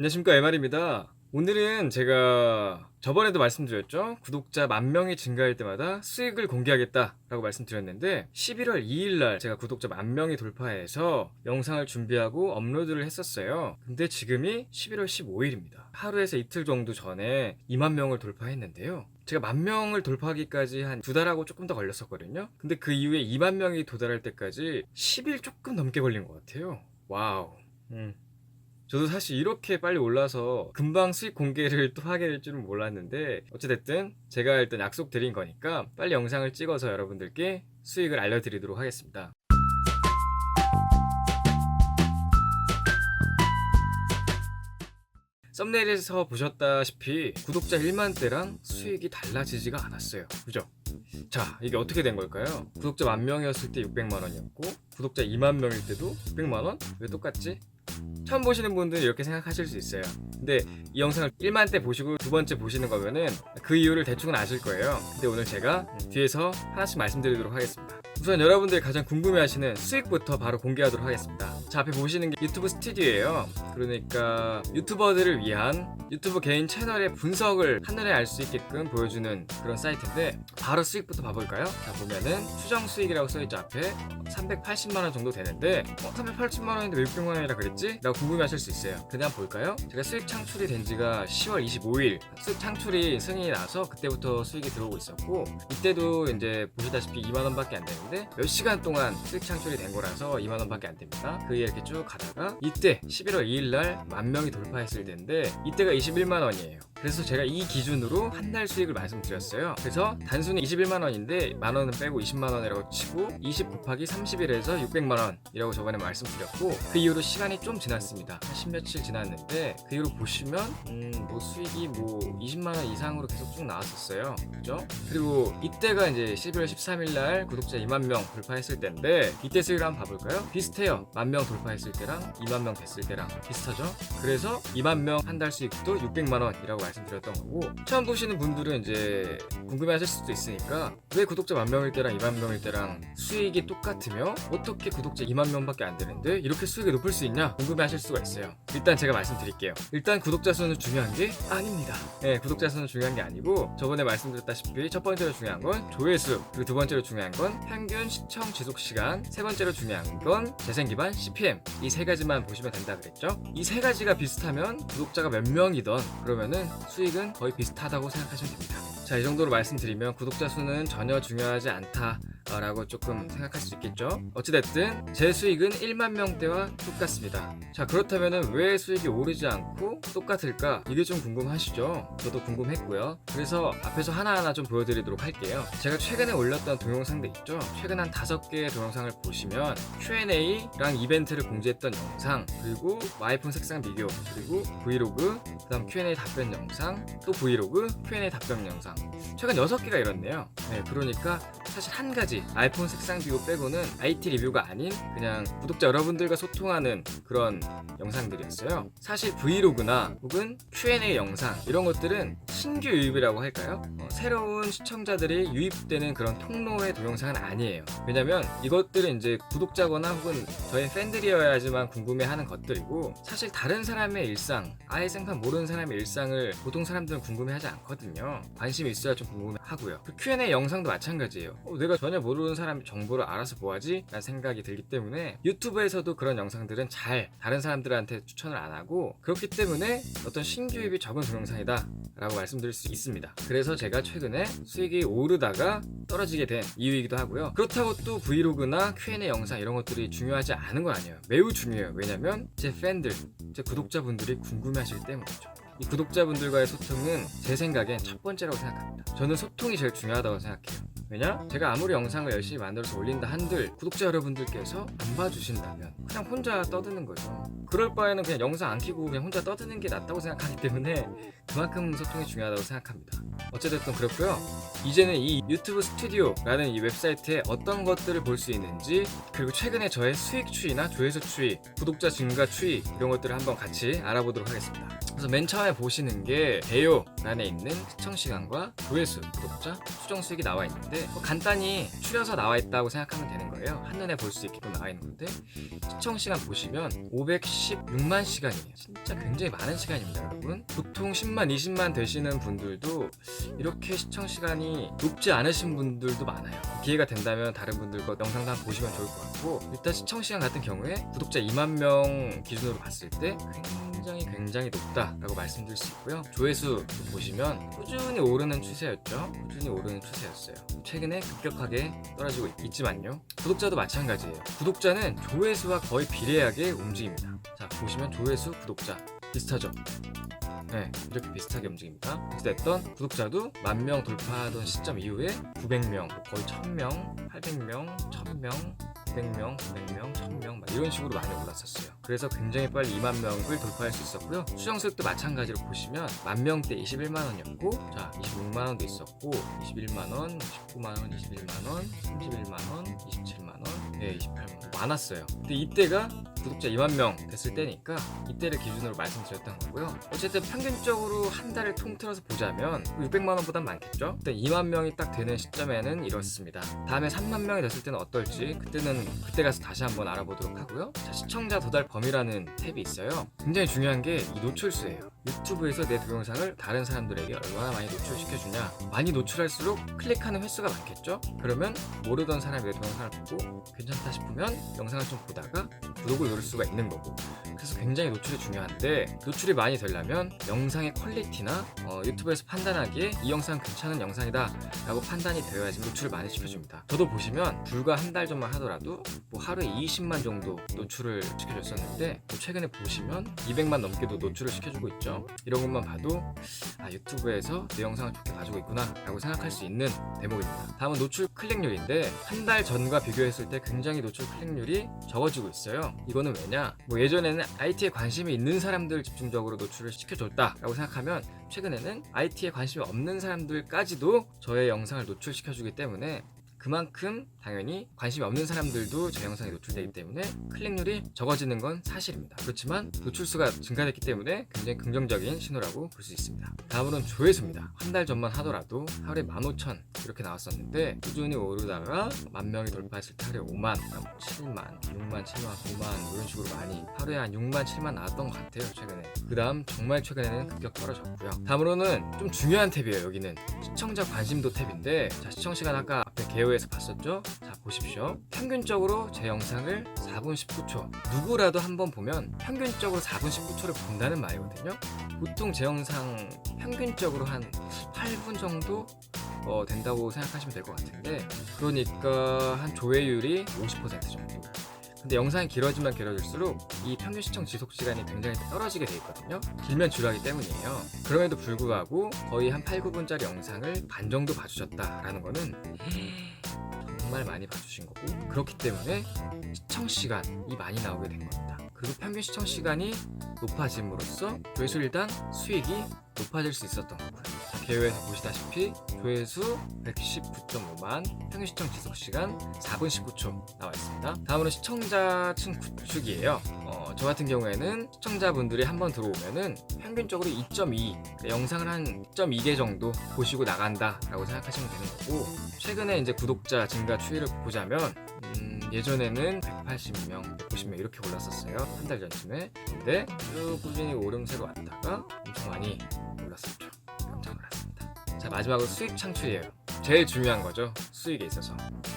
안녕하십니까 에말입니다. 오늘은 제가 저번에도 말씀드렸죠. 구독자 만 명이 증가할 때마다 수익을 공개하겠다라고 말씀드렸는데 11월 2일 날 제가 구독자 만 명이 돌파해서 영상을 준비하고 업로드를 했었어요. 근데 지금이 11월 15일입니다. 하루에서 이틀 정도 전에 2만 명을 돌파했는데요. 제가 만 명을 돌파하기까지 한 두 달하고 조금 더 걸렸었거든요. 근데 그 이후에 2만 명이 도달할 때까지 10일 조금 넘게 걸린 것 같아요. 와우. 음. 저도 사실 이렇게 빨리 올라서 금방 수익 공개를 또 하게 될 줄은 몰랐는데 어찌됐든 제가 일단 약속 드린 거니까 빨리 영상을 찍어서 여러분들께 수익을 알려드리도록 하겠습니다. 썸네일에서 보셨다시피 구독자 1만 대랑 수익이 달라지지가 않았어요. 그죠? 자, 이게 어떻게 된 걸까요? 구독자 만 명이었을 때 600만 원이었고 구독자 2만 명일 때도 600만 원? 왜 똑같지? 처음 보시는 분들은 이렇게 생각하실 수 있어요. 근데 이 영상을 1만 때 보시고 두 번째 보시는 거면은 그 이유를 대충은 아실 거예요. 근데 오늘 제가 뒤에서 하나씩 말씀드리도록 하겠습니다. 우선 여러분들이 가장 궁금해하시는 수익부터 바로 공개하도록 하겠습니다. 자 앞에 보시는 게 유튜브 스튜디오예요. 그러니까 유튜버들을 위한 유튜브 개인 채널의 분석을 한눈에 알 수 있게끔 보여주는 그런 사이트인데 바로 수익부터 봐볼까요? 자 보면은 추정 수익이라고 써있죠 앞에 380 만원 정도 되는데 어, 380만 원인데 왜 600만 원이라 그랬지? 라고 궁금해하실 수 있어요. 한번 볼까요? 제가 수익 창출이 된 지가 10월 25일 수익 창출이 승인이 나서 그때부터 수익이 들어오고 있었고 이때도 이제 보시다시피 2만 원밖에 안 되는데 몇 시간 동안 수익 창출이 된 거라서 2만 원밖에 안 됩니다. 그 이렇게 쭉 가다가 이때 11월 2일 날 만 명이 돌파했을 때인데 이때가 21만 원이에요. 그래서 제가 이 기준으로 한 달 수익을 말씀드렸어요. 그래서 단순히 21만 원인데 만 원은 빼고 20만 원이라고 치고 20 곱하기 30일에서 600만 원이라고 저번에 말씀드렸고 그 이후로 시간이 좀 지났습니다. 한 10며칠 지났는데 그 이후로 보시면 음, 뭐 수익이 뭐 20만 원 이상으로 계속 쭉 나왔었어요. 그죠? 그리고 이때가 이제 11월 13일 날 구독자 2만 명 돌파했을 때인데 이때 수익을 한번 봐볼까요? 비슷해요. 만 명 돌파했을 때랑 2만 명 됐을 때랑 비슷하죠? 그래서 2만 명 한 달 수익도 600만 원이라고 말씀드렸던 거고 처음 보시는 분들은 이제 궁금해하실 수도 있으니까 왜 구독자 만 명일 때랑 2만 명일 때랑 수익이 똑같으며 어떻게 구독자 2만 명밖에 안 되는데 이렇게 수익이 높을 수 있냐 궁금해하실 수가 있어요. 일단 제가 말씀드릴게요. 일단 구독자 수는 중요한 게 아닙니다. 네, 구독자 수는 중요한 게 아니고 저번에 말씀드렸다시피 첫 번째로 중요한 건 조회수 그리고 두 번째로 중요한 건 평균 시청 지속 시간 세 번째로 중요한 건 재생 기반 CPM 이 세 가지만 보시면 된다 그랬죠. 이 세 가지가 비슷하면 구독자가 몇 명이던 그러면은 수익은 거의 비슷하다고 생각하시면 됩니다. 자, 이 정도로 말씀드리면 구독자 수는 전혀 중요하지 않다. 라고 조금 생각할 수 있겠죠. 어찌됐든 제 수익은 1만 명대와 똑같습니다. 자 그렇다면 왜 수익이 오르지 않고 똑같을까? 이게 좀 궁금하시죠? 저도 궁금했고요. 그래서 앞에서 하나하나 좀 보여드리도록 할게요. 제가 최근에 올렸던 동영상들 있죠? 최근 한 다섯 개의 동영상을 보시면 Q&A랑 이벤트를 공지했던 영상 그리고 아이폰 색상 비교 그리고 브이로그 그 다음 Q&A 답변 영상 또 브이로그 Q&A 답변 영상 최근 6개가 이렇네요. 네, 그러니까 사실 한 가지 아이폰 색상 비교 빼고는 IT 리뷰가 아닌 그냥 구독자 여러분들과 소통하는 그런 영상들이었어요. 사실 브이로그나 혹은 Q&A 영상 이런 것들은 신규 유입이라고 할까요? 어, 새로운 시청자들이 유입되는 그런 통로의 동영상은 아니에요. 왜냐면 이것들은 이제 구독자거나 혹은 저희 팬들이어야지만 궁금해하는 것들이고 사실 다른 사람의 일상, 아예 생판 모르는 사람의 일상을 보통 사람들은 궁금해하지 않거든요. 관심이 있어야 좀 궁금해하고요. 그 Q&A 영상도 마찬가지예요. 어, 내가 전혀 모르는 사람의 정보를 알아서 뭐하지? 라는 생각이 들기 때문에 유튜브에서도 그런 영상들은 잘 다른 사람들한테 추천을 안 하고 그렇기 때문에 어떤 신규입이 적은 동영상이다 라고 말씀드릴 수 있습니다. 그래서 제가 최근에 수익이 오르다가 떨어지게 된 이유이기도 하고요. 그렇다고 또 브이로그나 Q&A 영상 이런 것들이 중요하지 않은 건 아니에요. 매우 중요해요. 왜냐면 제 팬들, 제 구독자분들이 궁금해하시기 때문이죠. 이 구독자분들과의 소통은 제 생각엔 첫 번째라고 생각합니다. 저는 소통이 제일 중요하다고 생각해요. 왜냐? 제가 아무리 영상을 열심히 만들어서 올린다 한들 구독자 여러분들께서 안 봐주신다면 그냥 혼자 떠드는 거죠. 그럴 바에는 그냥 영상 안 키고 그냥 혼자 떠드는 게 낫다고 생각하기 때문에 그만큼 소통이 중요하다고 생각합니다. 어찌됐든 그렇고요. 이제는 이 유튜브 스튜디오라는 이 웹사이트에 어떤 것들을 볼 수 있는지 그리고 최근에 저의 수익 추이나 조회수 추이, 구독자 증가 추이 이런 것들을 한번 같이 알아보도록 하겠습니다. 그래서 맨 처음에 보시는 게 대요 란에 있는 시청 시간과 조회수, 구독자, 추정 수익이 나와 있는데 뭐 간단히 추려서 나와 있다고 생각하면 되는 거예요. 한눈에 볼 수 있게끔 나와 있는 건데 시청 시간 보시면 516만 시간이에요. 진짜 굉장히 많은 시간입니다, 여러분. 보통 10만, 20만 되시는 분들도 이렇게 시청 시간이 높지 않으신 분들도 많아요. 기회가 된다면 다른 분들과 영상도 한번 보시면 좋을 것 같고 일단 시청 시간 같은 경우에 구독자 2만 명 기준으로 봤을 때 굉장히 굉장히 높다 라고 말씀드릴 수 있고요. 조회수 보시면 꾸준히 오르는 추세였죠. 꾸준히 오르는 추세였어요. 최근에 급격하게 떨어지고 있- 있지만요. 구독자도 마찬가지예요. 구독자는 조회수와 거의 비례하게 움직입니다. 자 보시면 조회수, 구독자 비슷하죠. 네, 이렇게 비슷하게 움직입니다. 어쨌든 구독자도 만 명 돌파하던 시점 이후에 900명, 거의 1000명, 800명, 1000명, 900명, 900명, 1000명 막 이런 식으로 많이 올랐었어요. 그래서 굉장히 빨리 2만 명을 돌파할 수 있었고요. 수정 수익도 마찬가지로 보시면 만명때 21만 원이었고, 자 26만 원도 있었고, 21만 원, 19만 원, 21만 원, 31만 원, 27만 원, 네 28만 원 많았어요. 근데 이때가 구독자 2만 명 됐을 때니까 이때를 기준으로 말씀드렸던 거고요. 어쨌든 평균적으로 한 달을 통틀어서 보자면 600만 원보단 많겠죠? 일단 2만 명이 딱 되는 시점에는 이렇습니다. 다음에 3만 명이 됐을 때는 어떨지 그때는 그때 가서 다시 한번 알아보도록 하고요. 자, 시청자 도달 범위라는 탭이 있어요. 굉장히 중요한 게 이 노출수예요. 유튜브에서 내 동영상을 다른 사람들에게 얼마나 많이 노출시켜주냐 많이 노출할수록 클릭하는 횟수가 많겠죠? 그러면 모르던 사람이 내 동영상을 보고 괜찮다 싶으면 영상을 좀 보다가 구독을 누를 수가 있는 거고 그래서 굉장히 노출이 중요한데 노출이 많이 되려면 영상의 퀄리티나 어, 유튜브에서 판단하기에 이 영상 괜찮은 영상이다 라고 판단이 되어야지 노출을 많이 시켜줍니다. 저도 보시면 불과 한 달 전만 하더라도 뭐 하루에 20만 정도 노출을 시켜줬었는데 뭐 최근에 보시면 200만 넘게도 노출을 시켜주고 있죠. 이런 것만 봐도 아 유튜브에서 내 영상을 좋게 봐주고 있구나 라고 생각할 수 있는 대목입니다. 다음은 노출 클릭률인데 한 달 전과 비교했을 때 굉장히 노출 클릭률이 적어지고 있어요. 이거는 왜냐? 뭐 예전에는 IT에 관심이 있는 사람들 집중적으로 노출을 시켜줬다라고 생각하면 최근에는 IT에 관심이 없는 사람들까지도 저의 영상을 노출시켜주기 때문에 그만큼 당연히 관심이 없는 사람들도 제 영상에 노출되기 때문에 클릭률이 적어지는 건 사실입니다. 그렇지만 노출수가 증가됐기 때문에 굉장히 긍정적인 신호라고 볼 수 있습니다. 다음으로는 조회수입니다. 한 달 전만 하더라도 하루에 15,000 이렇게 나왔었는데 꾸준히 오르다가 만 명이 돌파했을 때 하루에 5만, 7만, 6만, 7만, 9만 이런 식으로 많이 하루에 한 6만, 7만 나왔던 것 같아요 최근에. 그 다음 정말 최근에는 급격 떨어졌고요. 다음으로는 좀 중요한 탭이에요 여기는 시청자 관심도 탭인데 자 시청 시간 아까 앞에 개요 에서 봤었죠? 자 보십시오. 평균적으로 제 영상을 4분 19초 누구라도 한번 보면 평균적으로 4분 19초를 본다는 말이거든요. 보통 제 영상 평균적으로 한 8분 정도 어, 된다고 생각하시면 될 것 같은데 그러니까 한 조회율이 50% 정도. 근데 영상이 길어지면 길어질수록 이 평균 시청 지속 시간이 굉장히 떨어지게 돼 있거든요. 길면 줄하기 때문이에요. 그럼에도 불구하고 거의 한 8, 9분짜리 영상을 반 정도 봐주셨다라는 거는 정말 많이 봐주신 거고 그렇기 때문에 시청 시간이 많이 나오게 된 겁니다. 그리고 평균 시청 시간이 높아짐으로써 조회수 일단 수익이 높아질 수 있었던 거고요. 자, 개요에서 보시다시피 조회수 119.5만, 평균 시청 지속 시간 4분 19초 나와 있습니다. 다음으로 시청자층 구축이에요. 어, 저 같은 경우에는 시청자분들이 한번 들어오면은 평균적으로 2.2 영상을 한 2.2개 정도 보시고 나간다라고 생각하시면 되는 거고 최근에 이제 구독자 증가 추이를 보자면 음, 예전에는 180명, 190명 이렇게 올랐었어요 한 달 전쯤에 근데 쭉 꾸준히 오름세로 왔다가 엄청 많이 올랐었죠 마지막으로 수익 창출이에요. 제일 중요한 거죠 수익에 있어서.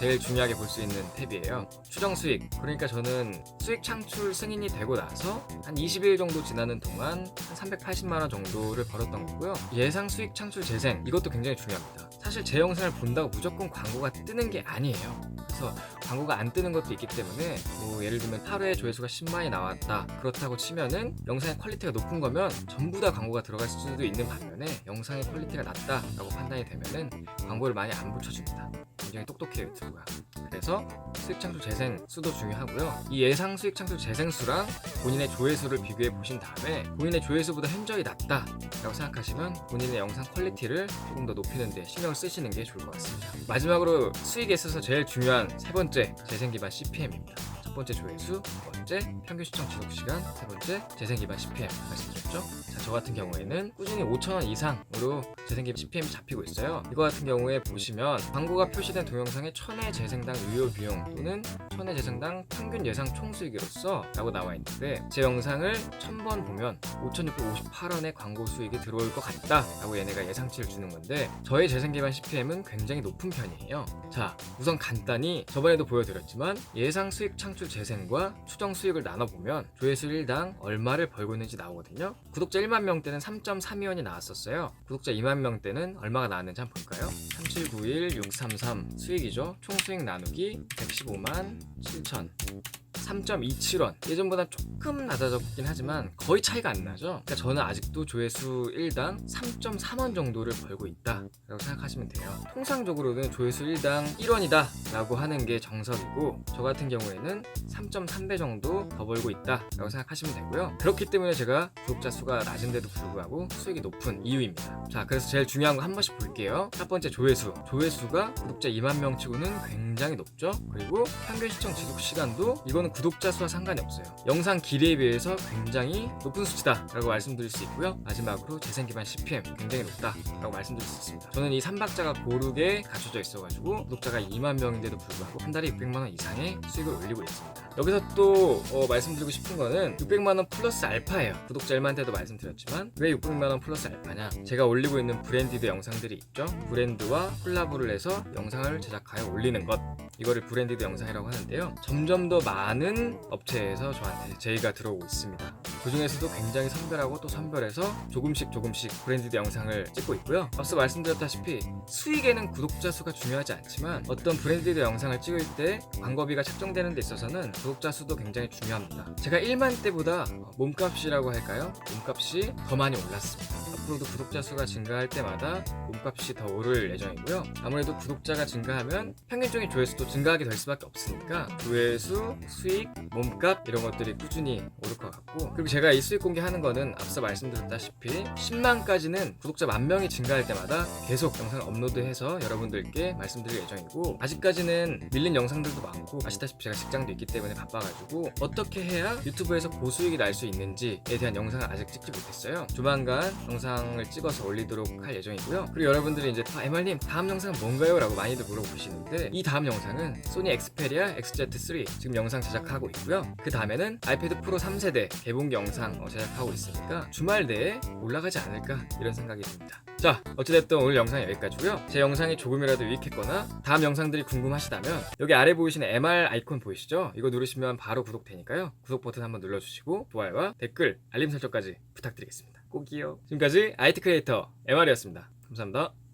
제일 중요하게 볼 수 있는 탭이에요. 추정 수익. 그러니까 저는 수익 창출 승인이 되고 나서 한 20일 정도 지나는 동안 한 380만 원 정도를 벌었던 거고요. 예상 수익 창출 재생 이것도 굉장히 중요합니다. 사실 제 영상을 본다고 무조건 광고가 뜨는 게 아니에요 그래서 광고가 안 뜨는 것도 있기 때문에 뭐 예를 들면 하루에 조회수가 10만이 나왔다. 그렇다고 치면은 영상의 퀄리티가 높은 거면 전부 다 광고가 들어갈 수도 있는 반면에 영상의 퀄리티가 낮다라고 판단이 되면은 광고를 많이 안 붙여줍니다. 굉장히 똑똑해요 유튜브가. 그래서 수익 창출 재생 수도 중요하고요. 이 예상 수익 창출 재생 수랑 본인의 조회수를 비교해 보신 다음에 본인의 조회수보다 현저히 낮다라고 생각하시면 본인의 영상 퀄리티를 조금 더 높이는 데 신경을 쓰시는 게 좋을 것 같습니다. 마지막으로 수익에 있어서 제일 중요한 세 번째 재생 기반 CPM입니다. 첫 번째 조회수, 두 번째 평균 시청 지속 시간, 세 번째 재생 기반 CPM 말씀드렸죠. 자, 저 같은 경우에는 꾸준히 5,000원 이상으로 재생기 CPM이 잡히고 있어요. 이거 같은 경우에 보시면 광고가 표시된 동영상의 1000회 재생당 유효 비용 또는 1000회 재생당 평균 예상 총수익으로서 라고 나와 있는데 제 영상을 1000번 보면 5,658원의 광고 수익이 들어올 것 같다 라고 얘네가 예상치를 주는 건데 저의 재생 기반 CPM은 굉장히 높은 편이에요. 자, 우선 간단히 저번에도 보여드렸지만 예상 수익 창출 재생과 추정 수익을 나눠보면 조회수 1당 얼마를 벌고 있는지 나오거든요. 구독자 1만 명 때는 3.32원이 나왔었어요. 구독자 2만 명 때는 얼마가 나왔는지 한번 볼까요? 3791 633 수익이죠. 총 수익 나누기 115만 7천. 3.27원. 예전보다 조금 낮아졌긴 하지만 거의 차이가 안 나죠? 그러니까 저는 아직도 조회수 1당 3.3원 정도를 벌고 있다 라고 생각하시면 돼요. 통상적으로는 조회수 1당 1원이다 라고 하는 게 정석이고 저 같은 경우에는 3.3배 정도 더 벌고 있다 라고 생각하시면 되고요. 그렇기 때문에 제가 구독자 수가 낮은데도 불구하고 수익이 높은 이유입니다. 자 그래서 제일 중요한 거 한 번씩 볼게요. 첫 번째 조회수. 조회수가 구독자 2만 명 치고는 굉장히 높죠? 그리고 평균 시청 지속 시간도 이거는 구독자 수와 상관이 없어요. 영상 길이에 비해서 굉장히 높은 수치다 라고 말씀드릴 수 있고요. 마지막으로 재생 기반 CPM 굉장히 높다 라고 말씀드릴 수 있습니다. 저는 이 3박자가 고르게 갖춰져 있어가지고 구독자가 2만 명인데도 불구하고 한 달에 600만 원 이상의 수익을 올리고 있습니다. 여기서 또 어, 말씀드리고 싶은 거는 600만원 플러스 알파예요. 구독자 1만 때도 말씀드렸지만 왜 600만원 플러스 알파냐? 제가 올리고 있는 브랜디드 영상들이 있죠. 브랜드와 콜라보를 해서 영상을 제작하여 올리는 것. 이거를 브랜디드 영상이라고 하는데요. 점점 더 많은 업체에서 저한테 제의가 들어오고 있습니다. 그 중에서도 굉장히 선별하고 또 선별해서 조금씩 조금씩 브랜디드 영상을 찍고 있고요. 앞서 말씀드렸다시피 수익에는 구독자 수가 중요하지 않지만 어떤 브랜디드 영상을 찍을 때 광고비가 책정되는 데 있어서는 구독자 수도 굉장히 중요합니다. 제가 1만 때보다 몸값이라고 할까요? 몸값이 더 많이 올랐습니다. 앞으로도 구독자 수가 증가할 때마다 몸값이 더 오를 예정이고요. 아무래도 구독자가 증가하면 평균적인 조회수도 증가하게 될 수밖에 없으니까 조회수, 수익, 몸값 이런 것들이 꾸준히 오를 것 같고 그리고 제가 이 수익 공개하는 거는 앞서 말씀드렸다시피 10만까지는 구독자 만 명이 증가할 때마다 계속 영상 업로드해서 여러분들께 말씀드릴 예정이고 아직까지는 밀린 영상들도 많고 아시다시피 제가 직장도 있기 때문에 바빠가지고 어떻게 해야 유튜브에서 고수익이 날 수 있는지에 대한 영상을 아직 찍지 못했어요. 조만간 영상을 찍어서 올리도록 할 예정이고요. 그리고 여러분들이 이제 아, MR님 다음 영상은 뭔가요? 라고 많이들 물어보시는데 이 다음 영상은 소니 엑스페리아 XZ3 지금 영상 제작하고 있고요. 그 다음에는 아이패드 프로 3세대 개봉 영상 어, 제작하고 있으니까 주말 내에 올라가지 않을까 이런 생각이 듭니다. 자, 어찌됐든 오늘 영상 여기까지고요. 제 영상이 조금이라도 유익했거나 다음 영상들이 궁금하시다면 여기 아래 보이시는 MR 아이콘 보이시죠? 이거 누르 시면 바로 구독되니까요. 구독 버튼 한번 눌러주시고 좋아요와 댓글, 알림 설정까지 부탁드리겠습니다. 꼭이요. 지금까지 IT 크리에이터 MR이었습니다. 감사합니다.